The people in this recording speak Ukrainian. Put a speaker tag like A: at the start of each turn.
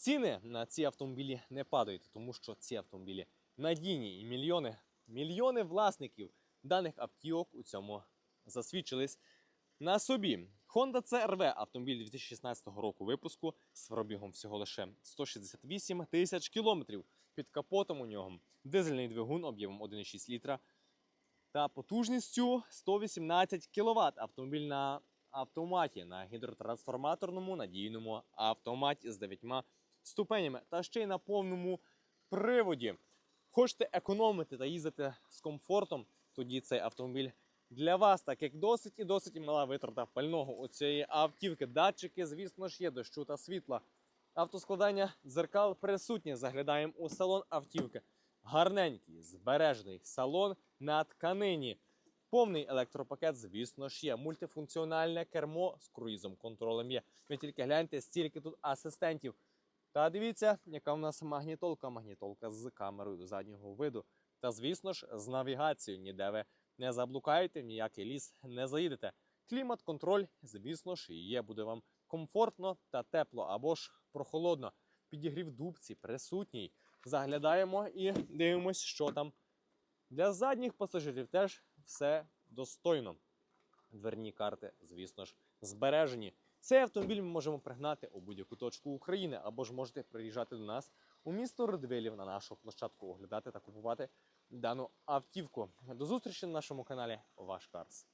A: Ціни на ці автомобілі не падають, тому що ці автомобілі надійні і мільйони, мільйони власників даних автівок у цьому засвідчились на собі. Honda CR-V автомобіль 2016 року випуску з пробігом всього лише 168 тисяч кілометрів. Під капотом у нього дизельний двигун об'ємом 1,6 літра та потужністю 118 кВт. Автомобіль на автоматі на гідротрансформаторному надійному автоматі з 9 ступенями та ще й на повному приводі. Хочете економити та їздити з комфортом, тоді цей автомобіль для вас, так як досить і досить мала витрата пального у цієї автівки. Датчики, звісно ж, є дощу та світла. Автоскладання дзеркал присутнє. Заглядаємо у салон автівки. Гарненький, збережений салон на тканині. Повний електропакет, звісно ж, є. Мультифункціональне кермо з круїзом, контролем є. Ви тільки гляньте, стільки тут асистентів. Та дивіться, яка в нас магнітолка. Магнітолка з камерою заднього виду. Та, звісно ж, з навігацією. Ніде ви не заблукаєте, в ніякий ліс не заїдете. Клімат, контроль, звісно ж, є. Буде вам комфортно та тепло або ж прохолодно. Підігрів дубці присутній. Заглядаємо і дивимось, що там. Для задніх пасажирів теж все достойно. Дверні карти, звісно ж, збережені. Цей автомобіль ми можемо пригнати у будь-яку точку України, або ж можете приїжджати до нас у місто Родвилів на нашу площадку, оглядати та купувати дану автівку. До зустрічі на нашому каналі Ваш Карс.